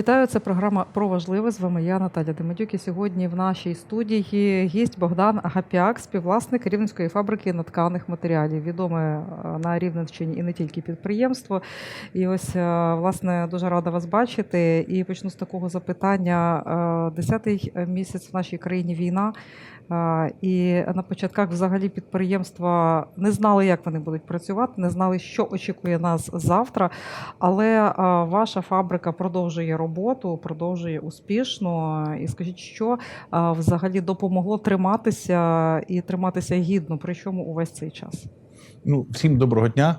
Вітаю, це програма про важливе. З вами я Наталя Демедюк. І сьогодні в нашій студії гість Богдан Агапяк, співвласник рівненської фабрики натканих матеріалів. Відоме е, на Рівненщині і не тільки підприємство. І ось е, власне дуже рада вас бачити. І почну з такого запитання: Е, десятий місяць в нашій країні війна. І на початках взагалі підприємства не знали, як вони будуть працювати, не знали, що очікує нас завтра. Але ваша фабрика продовжує роботу, продовжує успішно. І скажіть, що взагалі допомогло триматися і триматися гідно, причому увесь цей час? Ну, всім доброго дня.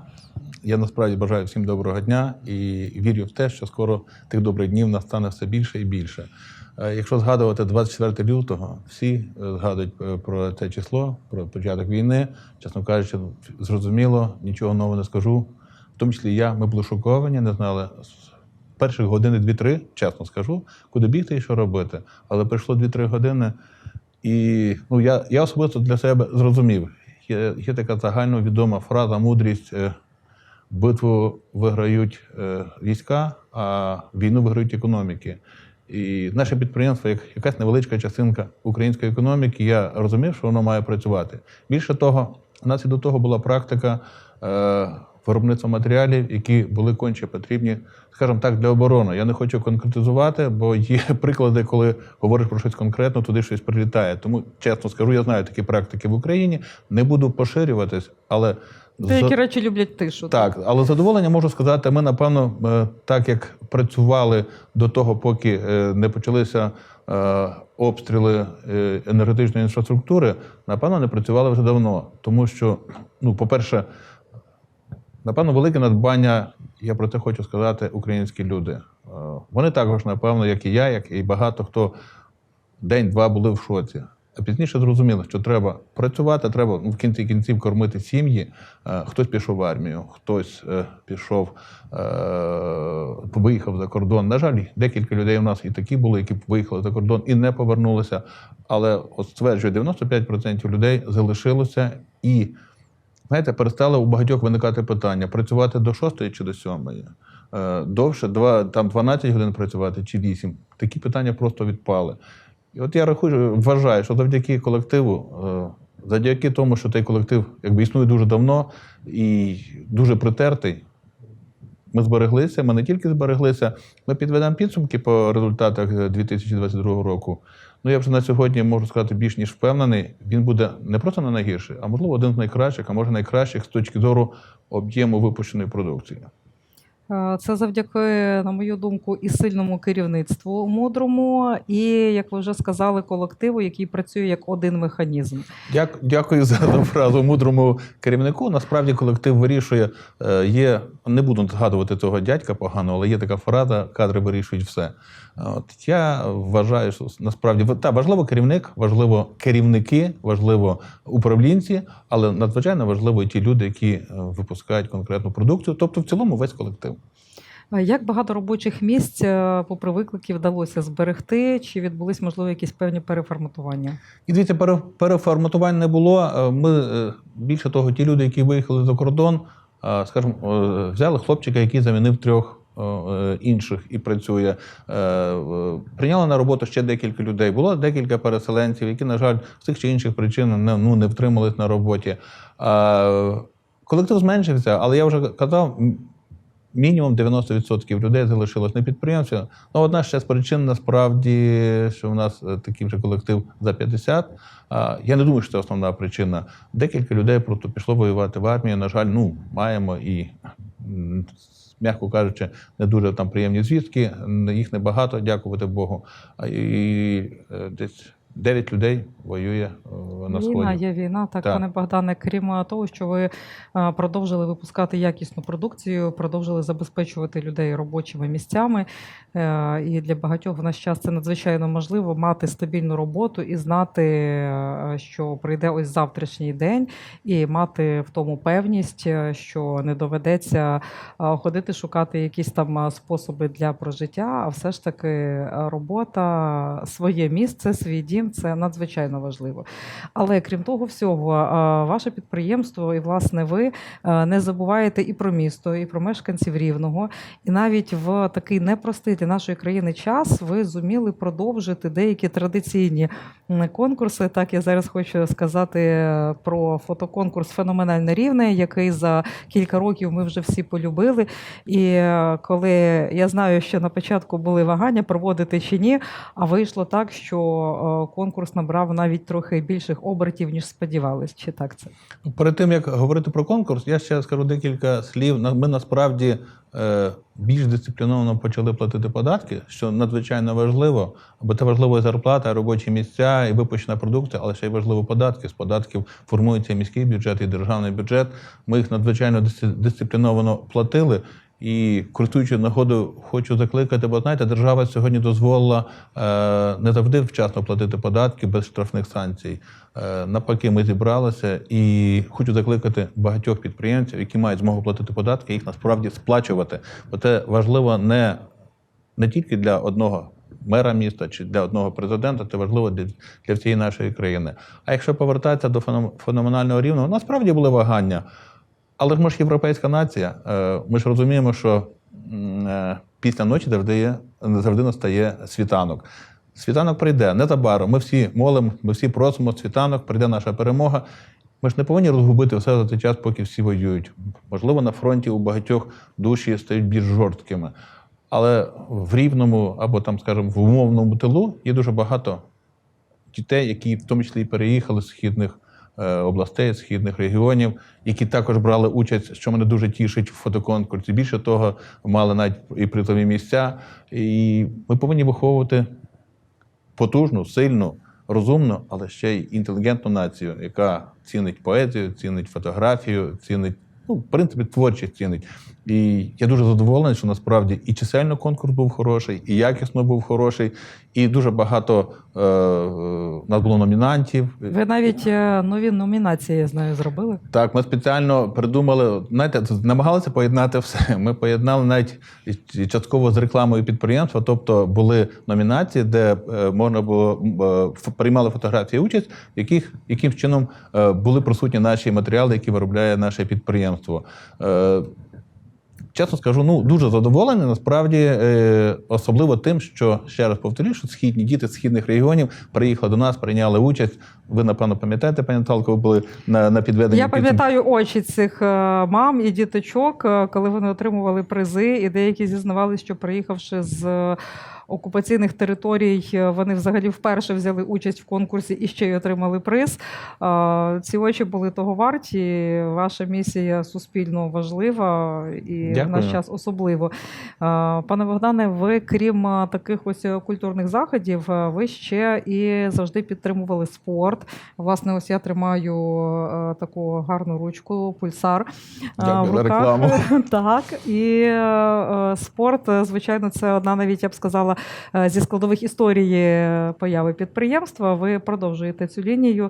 Я насправді бажаю всім доброго дня і вірю в те, що скоро тих добрих днів настане все більше і більше. Е, Якщо згадувати 24 лютого, всі е, згадують е, про це число, про початок війни. Чесно кажучи, зрозуміло, нічого нового не скажу. В тому числі я, ми були шоковані, не знали перших години 2-3, чесно скажу, куди бігти і що робити. Але пройшло 2-3 години, і ну, я, я особисто для себе зрозумів. Є, є така загальновідома фраза, мудрість. Битву виграють війська, а війну виграють економіки. І наше підприємство, як якась невеличка частинка української економіки, я розумів, що воно має працювати. Більше того, у нас і до того була практика е, виробництва матеріалів, які були конче потрібні, скажімо так, для оборони. Я не хочу конкретизувати, бо є приклади, коли говориш про щось конкретно, туди щось прилітає. Тому чесно скажу, я знаю такі практики в Україні. Не буду поширюватись, але Деякі речі люблять тишу. так, але задоволення можу сказати, ми, напевно, е, так як працювали до того, поки е, не почалися е, обстріли енергетичної інфраструктури, напевно, не працювали вже давно. Тому що, ну, по-перше, напевно, велике надбання, я про це хочу сказати, українські люди. Е, Вони також, напевно, як і я, як і багато хто день-два були в шоці. А пізніше зрозуміли, що треба працювати, треба в кінці кінців кормити сім'ї. Е, Хтось пішов в армію, хтось е, пішов, виїхав за кордон. На жаль, декілька людей у нас і такі були, які виїхали за кордон і не повернулися. Але от стверджую, 95% людей залишилося і, знаєте, перестало у багатьох виникати питання: працювати до 6 чи до 7? Е, Довше, два, там 12 годин працювати чи 8. Такі питання просто відпали. І от я рахую, вважаю, що завдяки колективу, е, завдяки тому, що цей колектив якби існує дуже давно і дуже притертий, ми збереглися. Ми не тільки збереглися, ми підведемо підсумки по результатах е, 2022 року. Ну я вже на сьогодні можу сказати більш ніж впевнений. Він буде не просто не найгірший, а можливо один з найкращих, а може найкращих з точки зору об'єму випущеної продукції. Е, Це завдяки, на мою думку, і сильному керівництву мудрому, і, як ви вже сказали, колективу, який працює як один механізм. Дяк, дякую за фразу мудрому керівнику. Насправді колектив вирішує. Е, Є, не буду згадувати того дядька погано, але є така фраза: кадри вирішують все. От я вважаю, що насправді та важливо керівник, важливо керівники, важливо управлінці, але надзвичайно важливо і ті люди, які е, випускають конкретну продукцію, тобто в цілому весь колектив. Як багато робочих місць, е, попри виклики, вдалося зберегти? Чи відбулись, можливо, якісь певні переформатування? І дивіться, пере- переформатувань не було. Е, Ми більше того, ті люди, які виїхали за кордон, скажімо, взяли хлопчика, який замінив трьох. Е, е, Інших і працює, Е, прийняли на роботу ще декілька людей. Було декілька переселенців, які, на жаль, з тих чи інших причин не, ну, не втримались на роботі. Колектив зменшився, але я вже казав, мінімум 90% людей залишилось на підприємстві. Ну, одна ще з причин насправді, що в нас такий вже колектив за 50. А, Я не думаю, що це основна причина. Декілька людей просто пішло воювати в армію. На жаль, ну маємо і. М'яко кажучи, не дуже там приємні звістки. Їх небагато, дякувати Богу. І е, десь 9 людей воює е, на сході. Війна є війна, так, Так. пане Богдане. Крім е, того, що ви е, продовжили випускати якісну продукцію, продовжили забезпечувати людей робочими місцями. І для багатьох в наш час це надзвичайно можливо мати стабільну роботу і знати, що прийде ось завтрашній день, і мати в тому певність, що не доведеться ходити шукати якісь там способи для прожиття, а все ж таки робота, своє місце, свій дім це надзвичайно важливо. Але крім того всього, ваше підприємство і власне ви не забуваєте і про місто, і про мешканців рівного. І навіть в такий непростий для нашої країни час ви зуміли продовжити деякі традиційні конкурси. Так я зараз хочу сказати е, про фотоконкурс Феноменальне рівне, який за кілька років ми вже всі полюбили. І е, коли я знаю, що на початку були вагання проводити чи ні, а вийшло так, що е, конкурс набрав навіть трохи більших обертів, ніж сподівались. Чи так це? Ну, Перед тим як говорити про конкурс, я ще скажу декілька слів. Ми насправді е, більш дисципліновано почали платити податки, що надзвичайно важливо, бо це важливо і зарплата, і робочі місця, і випущена продукція, але ще й важливо податки. З податків формується міський бюджет і державний бюджет. Ми їх надзвичайно дисци- дисципліновано платили. І користуючись нагодою, хочу закликати, бо знаєте, держава сьогодні дозволила е, не завжди вчасно платити податки без штрафних санкцій. Е, навпаки, ми зібралися і хочу закликати багатьох підприємців, які мають змогу платити податки, їх насправді сплачувати. Бо це важливо не, не тільки для одного мера міста чи для одного президента, це важливо для, для всієї нашої країни. А якщо повертатися до феном- феноменального рівня, насправді були вагання. Але ж ми ж європейська нація. Е, Ми ж розуміємо, що е, після ночі завжди є, завжди настає світанок. Світанок прийде незабаром. Ми всі молимо, ми всі просимо світанок, прийде наша перемога. Ми ж не повинні розгубити все за цей час, поки всі воюють. Можливо, на фронті у багатьох душі стають більш жорсткими. Але в рівному або там, скажімо, в умовному тилу є дуже багато дітей, які в тому числі переїхали з східних областей, східних регіонів, які також брали участь, що мене дуже тішить в фотоконкурсі. Більше того, мали навіть і призові місця. І ми повинні виховувати потужну, сильну, розумну, але ще й інтелігентну націю, яка цінить поезію, цінить фотографію, цінить, ну, в принципі, творчість цінить. І я дуже задоволений, що насправді і чисельно конкурс був хороший, і якісно був хороший, і дуже багато е, е, нас було номінантів. Ви навіть е, нові номінації, я знаю, зробили. Так, ми спеціально придумали, знаєте, намагалися поєднати все. Ми поєднали навіть частково з рекламою підприємства, тобто були номінації, де е, можна було приймали фотографії участь, в яких яким чином були присутні наші матеріали, які виробляє наше підприємство. Е, Чесно скажу, ну дуже задоволений. Насправді, е, особливо тим, що ще раз повторюю, що східні діти з східних регіонів приїхали до нас, прийняли участь. Ви напевно пам'ятаєте, пані Наталко, ви були на, на підведенні. Я пам'ятаю очі цих е, мам і діточок, коли вони отримували призи, і деякі зізнавалися, що приїхавши з окупаційних територій, е, вони взагалі вперше взяли участь в конкурсі і ще й отримали приз. Ці очі були того варті. Ваша місія суспільно важлива і в Дякую. наш час особливо. Пане Богдане, ви крім е, таких ось е, культурних заходів, ви ще і завжди підтримували спорт. Власне, ось я тримаю таку гарну ручку, пульсар. Дякую в руках. рекламу. Так, і спорт, звичайно, це одна навіть я б сказала зі складових історії появи підприємства. Ви продовжуєте цю лінію.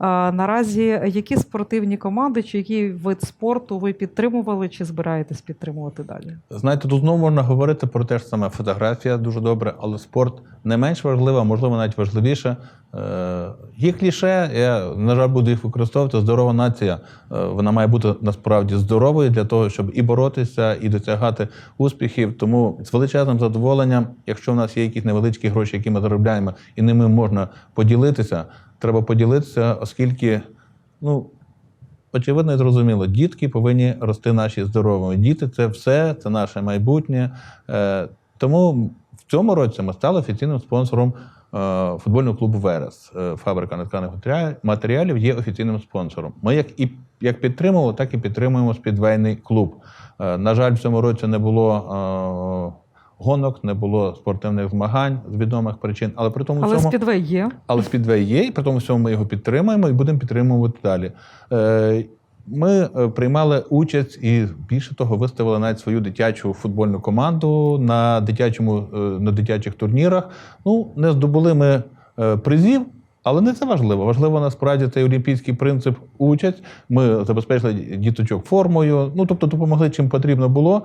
Е, Наразі які спортивні команди чи який вид спорту ви підтримували чи збираєтесь підтримувати далі? Знаєте, тут знову можна говорити про те ж саме. Фотографія дуже добре, але спорт не менш важливо, а можливо навіть важливіше. Е, Є кліше, я, на жаль, буду їх використовувати. Здорова нація. е, Вона має бути насправді здоровою для того, щоб і боротися, і досягати успіхів. Тому з величезним задоволенням, якщо в нас є якісь невеличкі гроші, які ми заробляємо, і ними можна поділитися, треба поділитися, оскільки, ну. Очевидно і зрозуміло, дітки повинні рости наші здоровими. Діти це все, це наше майбутнє. Е, тому в цьому році ми стали офіційним спонсором е, футбольного клубу Верес. Е, фабрика нетканих матеріалів- є офіційним спонсором. Ми як і як підтримували, так і підтримуємо спідвейний клуб. На жаль, в цьому році не було. Гонок не було спортивних змагань з відомих причин, але при тому Але всьому спідвей є. але спідвей є, і при тому всьому ми його підтримуємо і будемо підтримувати далі. Е, Ми е, приймали участь і більше того, виставили навіть свою дитячу футбольну команду на дитячому е, на дитячих турнірах. Ну, не здобули ми призів, Але не це важливо. Важливо насправді цей олімпійський принцип участь. Ми забезпечили діточок формою. Ну тобто допомогли чим потрібно було.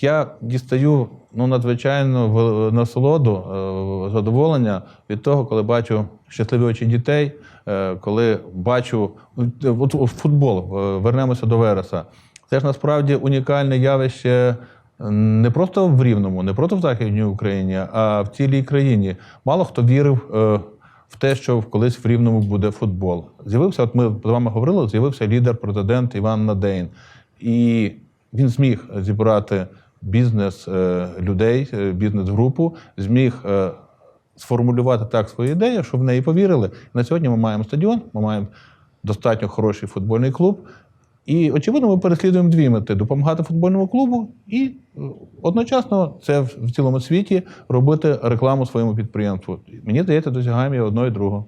Я дістаю ну надзвичайно насолоду, е, задоволення від того, коли бачу щасливі очі дітей, е, коли бачу от, футбол. е, Вернемося до Вереса. Це ж насправді унікальне явище не просто в Рівному, не просто в Західній Україні, а в цілій країні. Мало хто вірив в те, що колись в Рівному буде футбол. З'явився, от ми з вами говорили, з'явився лідер, президент Іван Надейн. І він зміг зібрати бізнес е, людей, е, бізнес-групу, зміг е, сформулювати так свою ідею, що в неї повірили. На сьогодні ми маємо стадіон, ми маємо достатньо хороший футбольний клуб. І, очевидно, ми переслідуємо дві мети: допомагати футбольному клубу і е, одночасно це в цілому світі робити рекламу своєму підприємству. Мені здається, досягаємо і одного, і другого.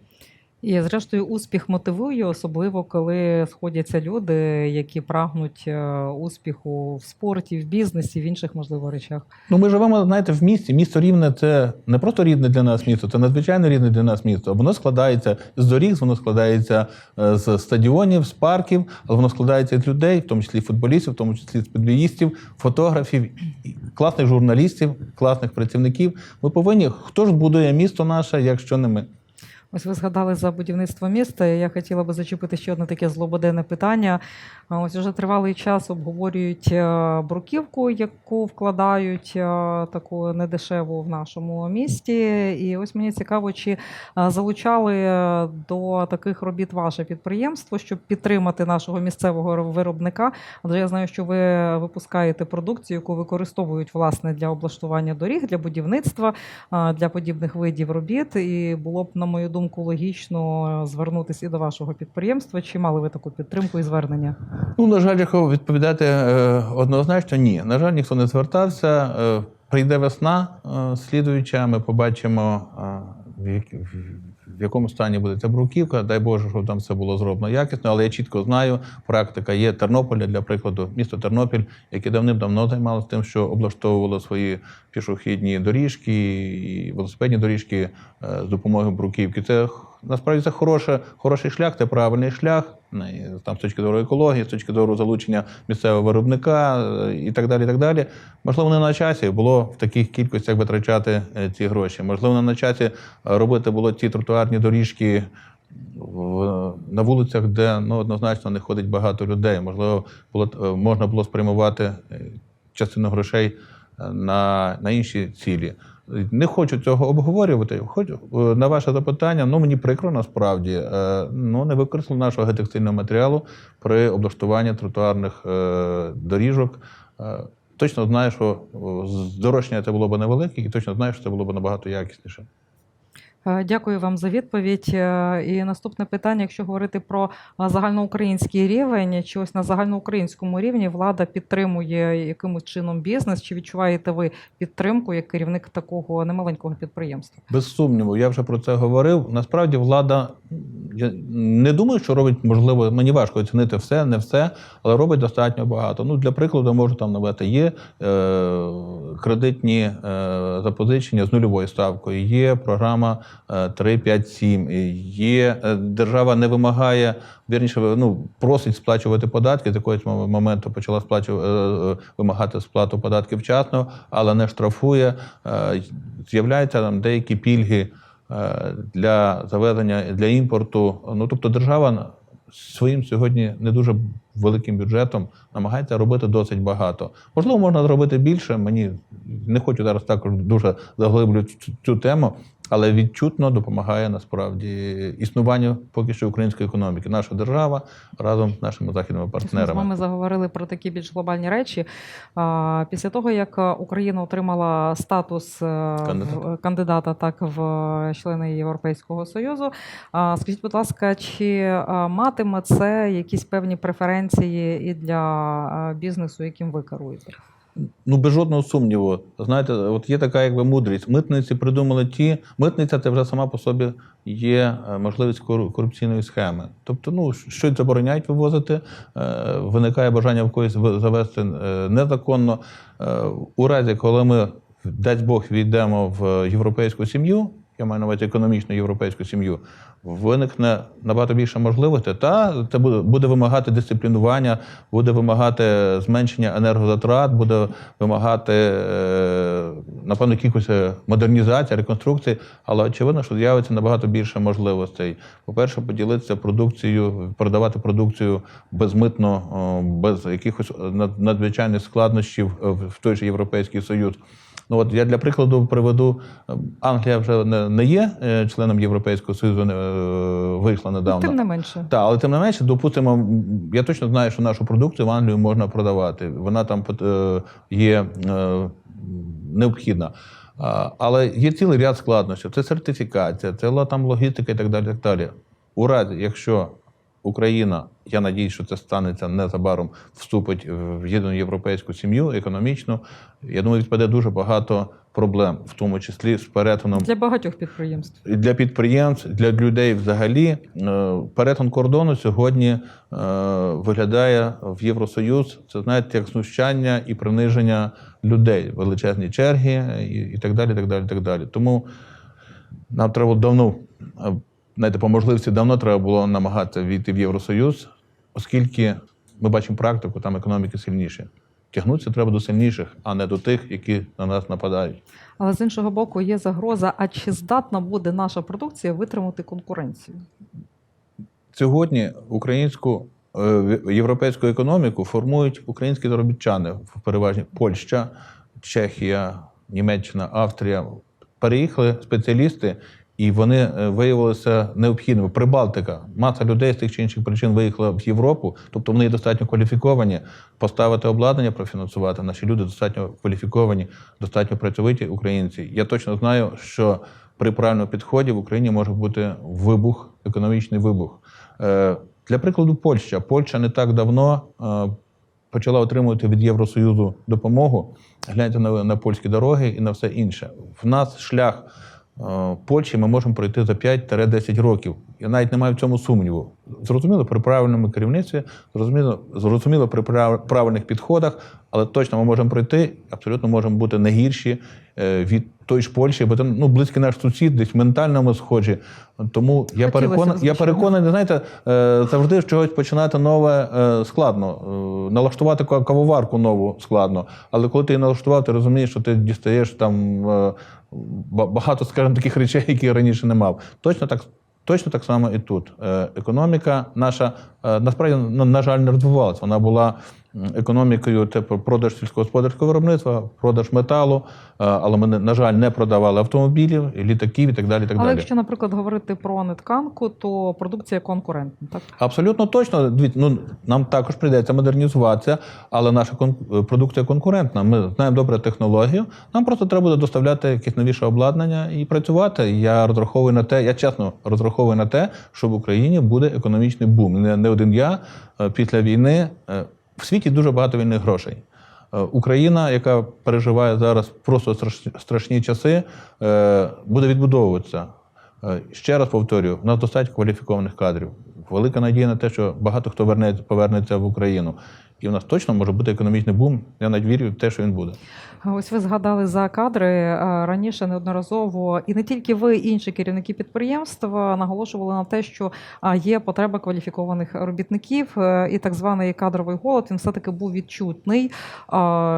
І зрештою успіх мотивує, особливо коли сходяться люди, які прагнуть е, успіху в спорті, в бізнесі, в інших можливо речах. Ну, ми живемо, знаєте, в місті. Місто рівне це не просто рідне для нас місто, це надзвичайно рідне для нас місто. Воно складається з доріг, воно складається е, з стадіонів, з парків, але воно складається з людей, в тому числі футболістів, в тому числі з фотографів, класних журналістів, класних працівників. Ми повинні, хто ж будує місто наше, якщо не ми. Ось ви згадали за будівництво міста. Я хотіла би зачепити ще одне таке злободенне питання. Ось уже тривалий час обговорюють е, бруківку, яку вкладають е, таку недешеву в нашому місті. І ось мені цікаво, чи е, залучали до таких робіт ваше підприємство, щоб підтримати нашого місцевого виробника. Адже я знаю, що ви випускаєте продукцію, яку використовують власне для облаштування доріг, для будівництва, для подібних видів робіт. І було б, на мою думку, логічно звернутися і до вашого підприємства. Чи мали ви таку підтримку і звернення? Ну, на жаль, якщо відповідати е, однозначно, ні. На жаль, ніхто не звертався. Е, прийде весна е, слідуюча, ми побачимо, в, в- якому стані буде ця бруківка. Дай Боже, щоб там все було зроблено якісно, але я чітко знаю, практика є Тернополя, для прикладу, місто Тернопіль, яке давним-давно займалося тим, що облаштовувало свої пішохідні доріжки і велосипедні доріжки е, з допомогою бруківки. Це насправді це хороше, хороший шлях, це правильний шлях. Ну, Там з точки зору екології, з точки зору залучення місцевого виробника е, і так далі. І так далі. Можливо, не на часі було в таких кількостях витрачати е, ці гроші. Можливо, не на часі е, робити було ці тротуарні доріжки в, на вулицях, де ну, однозначно не ходить багато людей. Можливо, було, можна було спрямувати частину грошей на, на інші цілі. Не хочу цього обговорювати. Хочу е, на ваше запитання. Ну мені прикро насправді. е, Ну не використали нашого гетекстильного матеріалу при облаштуванні тротуарних е, доріжок. Точно знаю, що здорожчання це було б невелике, і точно знаю, що це було б набагато якісніше. Е, Дякую вам за відповідь. Е, І наступне питання: якщо говорити про е, загальноукраїнський рівень, чи ось на загальноукраїнському рівні влада підтримує якимось чином бізнес, чи відчуваєте ви підтримку як керівник такого немаленького підприємства? Без сумніву, я вже про це говорив. Насправді влада я не думаю, що робить, можливо, мені важко оцінити все, не все, але робить достатньо багато. Ну, для прикладу, можу там навести, є е, кредитні е, запозичення з нульовою ставкою, є програма е, 357, є е, держава не вимагає, вірніше, ну, просить сплачувати податки. Мом- моменту почала сплачувати, е, е, вимагати сплату податків вчасно, але не штрафує. З'являються там деякі пільги для завезення, для імпорту. Ну тобто держава своїм сьогодні не дуже великим бюджетом намагається робити досить багато. Можливо, можна зробити більше. Мені не хочу зараз також дуже заглиблювати цю тему, але відчутно допомагає насправді існуванню поки що української економіки. Наша держава разом з нашими західними Ми з партнерами. вами заговорили про такі більш глобальні речі. Після того, як Україна отримала статус е, Кандидата. кандидата так в члени Європейського Союзу, скажіть, будь ласка, чи матиме це якісь певні преференції і для бізнесу, яким ви керуєте? Ну, без жодного сумніву. Знаєте, от є така якби мудрість. Митниці придумали ті. Митниця це вже сама по собі є е, можливість кору- корупційної схеми. Тобто, ну, щось забороняють вивозити, е, виникає бажання в когось завести е, незаконно. У разі, коли ми, дасть Бог, війдемо в європейську сім'ю, я маю на увазі економічну європейську сім'ю, виникне набагато більше можливостей. Та це буде, буде вимагати дисциплінування, буде вимагати зменшення енергозатрат, буде вимагати, е, напевно, якихось е, модернізації, реконструкцій, але очевидно, що з'явиться набагато більше можливостей. По-перше, поділитися продукцією, продавати продукцію безмитно, о, без якихось над- надзвичайних складнощів е, в той же Європейський Союз. Ну от я для прикладу приведу, е, Англія вже не, не є е, членом Європейського Союзу, е, вийшла недавно. Тим не менше. Так, але тим не менше, допустимо, я точно знаю, що нашу продукцію в Англію можна продавати. Вона там е, є необхідна. Але є цілий ряд складнощів. Це сертифікація, це там логістика і так далі. Так далі. У разі, якщо Україна, я надію, що це станеться незабаром, вступить в єдину європейську сім'ю економічну. Я думаю, відпаде дуже багато проблем, в тому числі з перетином Для багатьох підприємств. для підприємств, для людей взагалі е, перетин кордону сьогодні е, виглядає в Євросоюз. Це знаєте, як знущання і приниження людей, величезні черги і, і так далі. так далі, так далі. Тому нам треба давно, е, знаєте, по можливості давно треба було намагатися війти в Євросоюз, оскільки ми бачимо практику, там економіки сильніші. Тягнутися треба до сильніших, а не до тих, які на нас нападають. Але з іншого боку, є загроза, а чи здатна буде наша продукція витримати конкуренцію? Сьогодні українську е, європейську економіку формують українські заробітчани в переважні Польща, Чехія, Німеччина, Австрія. Переїхали спеціалісти, і вони е, виявилися необхідними. Прибалтика, маса людей з тих чи інших причин виїхала в Європу, тобто вони достатньо кваліфіковані поставити обладнання, профінансувати. Наші люди достатньо кваліфіковані, достатньо працьовиті українці. Я точно знаю, що при правильному підході в Україні може бути вибух, економічний вибух. Е, Для прикладу, Польща. Польща не так давно е, почала отримувати від Євросоюзу допомогу. Гляньте на, на польські дороги і на все інше. В нас шлях Польщі ми можемо пройти за 5-10 років. Я навіть не маю в цьому сумніву. Зрозуміло, при правильному керівництві, зрозуміло, зрозуміло при прав- правильних підходах, але точно ми можемо пройти, абсолютно можемо бути не гірші е, від той ж Польщі, бо це ну, близький наш сусід, десь ментально ми схожі. Тому я переконаний, я переконаний, знаєте, е, завжди з чогось починати нове е, складно. Налаштувати кавоварку нову складно. Але коли ти її налаштував, ти розумієш, що ти дістаєш там багато, скажімо, таких речей, які я раніше не мав. Точно так. Точно так само і тут. Е, Економіка наша е, насправді на, жаль не розвивалася. Вона була економікою типу продаж сільськогосподарського виробництва, продаж металу, е, але ми, на жаль, не продавали автомобілів, літаків і так далі. і Так Але далі. якщо, наприклад, говорити про нетканку, то продукція конкурентна, так? Абсолютно точно. Ну нам також прийдеться модернізуватися, але наша кон- продукція конкурентна. Ми знаємо добре технологію. Нам просто треба буде доставляти якесь новіше обладнання і працювати. Я розраховую на те, я чесно розраховую на те, що в Україні буде економічний бум. Не, не один я е, після війни е, в світі дуже багато вільних грошей. Е, Україна, яка переживає зараз просто страш- страшні часи, е, буде відбудовуватися. Е, Ще раз повторюю, у нас достатньо кваліфікованих кадрів. Велика надія на те, що багато хто вернеться, повернеться в Україну. І у нас точно може бути економічний бум. Я навіть вірю в те, що він буде. Ось ви згадали за кадри раніше неодноразово, і не тільки ви, інші керівники підприємств а, наголошували на те, що є потреба кваліфікованих робітників, е, і так званий кадровий голод він все таки був відчутний.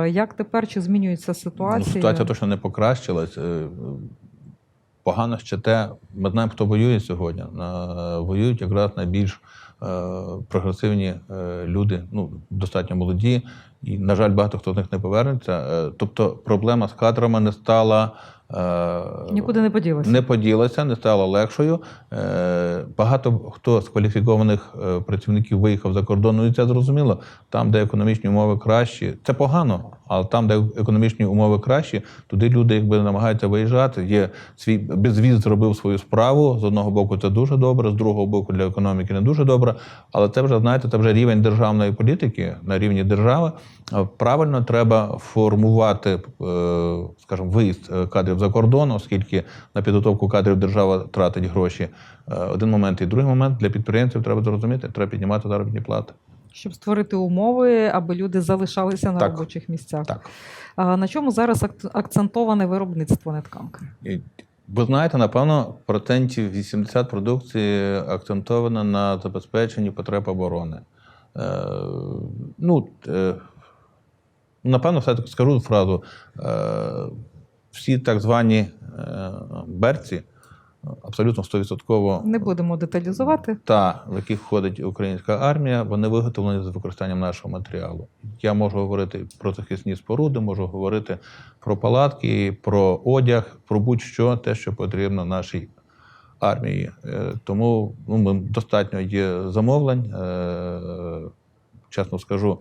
Як тепер чи змінюється Ну, ситуація? ситуація точно не покращилась. Е, Погано ще те, ми знаємо, хто воює сьогодні. Воюють якраз найбільш е, прогресивні е, люди, ну, достатньо молоді, і, на жаль, багато хто з них не повернеться. Е, Тобто проблема з кадрами не стала. Е, Нікуди не поділося. не поділася, не стала легшою. Е, Багато хто з кваліфікованих е, працівників виїхав за кордон, ну і це зрозуміло. Там, де економічні умови кращі, це погано. Але там, де економічні умови кращі, туди люди якби намагаються виїжджати. Є свій безвіз зробив свою справу. З одного боку, це дуже добре, з другого боку, для економіки не дуже добре. Але це вже знаєте, це вже рівень державної політики на рівні держави. Правильно треба формувати, скажімо, виїзд е, кадрів за кордон, оскільки на підготовку кадрів держава тратить гроші. Е, Один момент і другий момент для підприємців треба зрозуміти, треба піднімати заробітні плати. Щоб створити умови, аби люди залишалися на Так. робочих місцях. Так. А На чому зараз акцентоване виробництво нетканки? І Ви знаєте, напевно, процентів 80 продукції акцентовано на забезпеченні потреб оборони. Е, ну, е, напевно, все-таки скажу фразу. Е, всі так звані е, берці абсолютно 100% Не будемо деталізувати. та, в яких входить українська армія, вони виготовлені з використанням нашого матеріалу. Я можу говорити про захисні споруди, можу говорити про палатки, про одяг, про будь-що, те, що потрібно нашій армії. Е, Тому ну, ми, достатньо є замовлень. Е, Чесно скажу,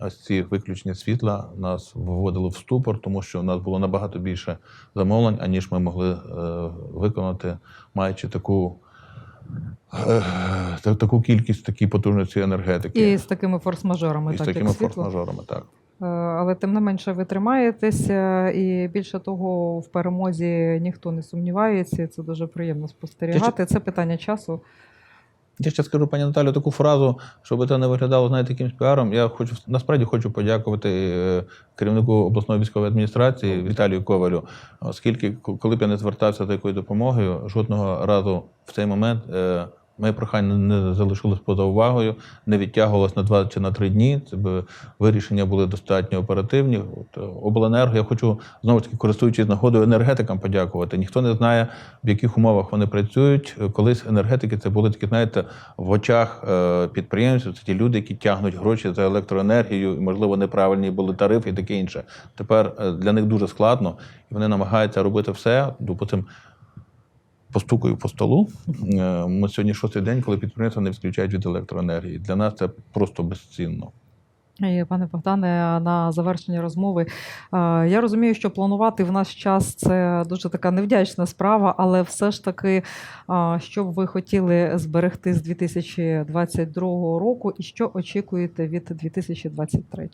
ось ці виключення світла нас вводили в ступор, тому що у нас було набагато більше замовлень, аніж ми могли е, виконати, маючи таку Е, та- таку кількість, такі потужності енергетики І з такими форс-мажорами, і з такими форс-мажорами. Так. Е, Але тим не менше ви тримаєтеся, і більше того, в перемозі ніхто не сумнівається. Це дуже приємно спостерігати. Це питання часу. Я ще скажу, пані Наталю, таку фразу, щоб це не виглядало знаєте, якимсь піаром. Я хочу насправді хочу подякувати е, керівнику обласної військової адміністрації Віталію Ковалю, оскільки, коли б я не звертався до такою допомогою, жодного разу в цей момент е, моє прохання не залишилось поза увагою, не відтягувалось на два чи на три дні. Це б вирішення були достатньо оперативні. От, е, обленерго, я хочу знову ж таки, користуючись нагодою, енергетикам подякувати. Ніхто не знає, в яких умовах вони працюють. Е, Колись енергетики це були такі, знаєте, в очах е, підприємців. Це ті люди, які тягнуть гроші за електроенергію, і, можливо, неправильні були тарифи і таке інше. Тепер для них дуже складно, і вони намагаються робити все. Допустим, постукаю по столу. Е, Ми сьогодні шостий день, коли підприємства не відключають від електроенергії. Для нас це просто безцінно. І, пане Богдане, на завершення розмови. е, Я розумію, що планувати в наш час це дуже така невдячна справа, але все ж таки, е, що б ви хотіли зберегти з 2022 року, і що очікуєте від 2023?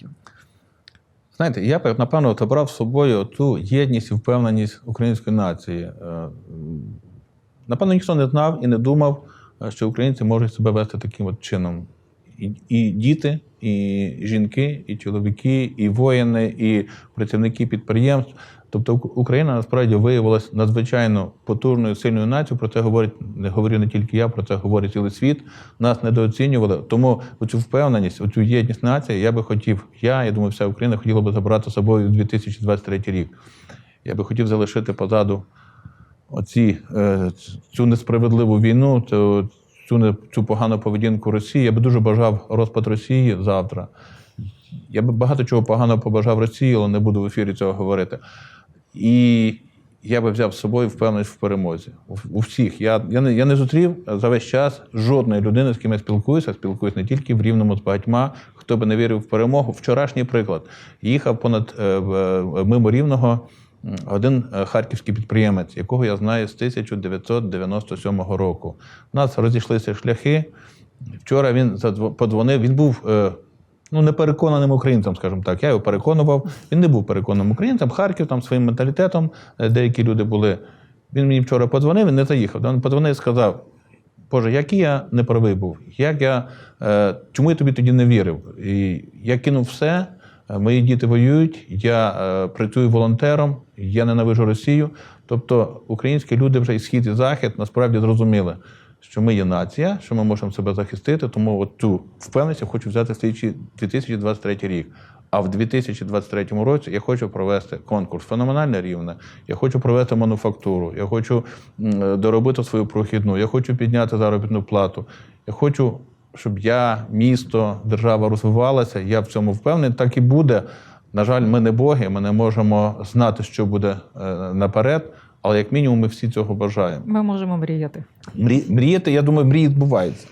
Знаєте, я напевно забрав з собою ту єдність і впевненість української нації. Напевно, ніхто не знав і не думав, е, що українці можуть себе вести таким от чином. І, і діти, і жінки, і чоловіки, і воїни, і працівники підприємств. Тобто Україна насправді виявилася надзвичайно потужною, сильною нацією. Про це говорить не говорю не тільки я, про це говорить цілий світ. Нас недооцінювали. Тому оцю впевненість, оцю єдність нації, я би хотів, я, я думаю, вся Україна хотіла би забрати з собою в 2023 рік. Я би хотів залишити позаду оці, е, цю несправедливу війну, цю, цю, погану поведінку Росії. Я би дуже бажав розпад Росії завтра. Я би багато чого поганого побажав Росії, але не буду в ефірі цього говорити. І я би взяв з собою впевненість в перемозі. У, всіх. Я, я, не, я не зустрів за весь час жодної людини, з ким я спілкуюся. Спілкуюся не тільки в рівному з багатьма, хто би не вірив в перемогу. Вчорашній приклад. Їхав понад е, е, мимо рівного один е, харківський підприємець, якого я знаю з 1997 року. У нас розійшлися шляхи. Вчора він подзвонив. Він був е, ну, непереконаним українцем, скажімо так. Я його переконував. Він не був переконаним українцем. Харків там своїм менталітетом, е, деякі люди були. Він мені вчора подзвонив, він не заїхав. Він подзвонив і сказав: Боже, який я неправий був, як я, е, чому я тобі тоді не вірив? І я кинув все. Мої діти воюють, я е, працюю волонтером, я ненавижу Росію. Тобто українські люди вже і схід і захід насправді зрозуміли, що ми є нація, що ми можемо себе захистити. Тому от цю впевненість я хочу взяти слідчий 2023 рік. А в 2023 році я хочу провести конкурс феноменальне рівне. Я хочу провести мануфактуру, я хочу доробити свою прохідну, я хочу підняти заробітну плату. Я хочу, щоб я, місто, держава розвивалася. Я в цьому впевнений. Так і буде. На жаль, ми не боги, ми не можемо знати, що буде е, наперед, але як мінімум ми всі цього бажаємо. Ми можемо мріяти. Мрі, мріяти, я думаю, мрії збуваються.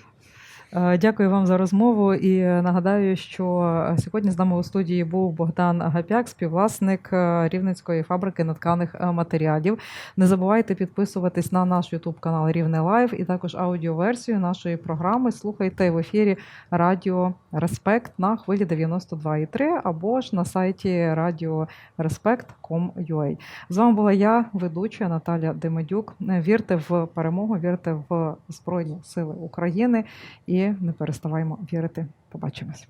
Е, Дякую вам за розмову. І нагадаю, що е, сьогодні з нами у студії був Богдан Агапяк, співвласник е, рівненської фабрики натканих е, матеріалів. Не забувайте підписуватись на наш Ютуб канал Рівне Лайв і також аудіоверсію нашої програми. Слухайте в ефірі Радіо Респект на хвилі 92,3 або ж на сайті Радіо Respect.com.ua. З вами була я, ведуча Наталя Демедюк. Вірте в перемогу, вірте в Збройні Сили України і не переставаємо вірити. Побачимось.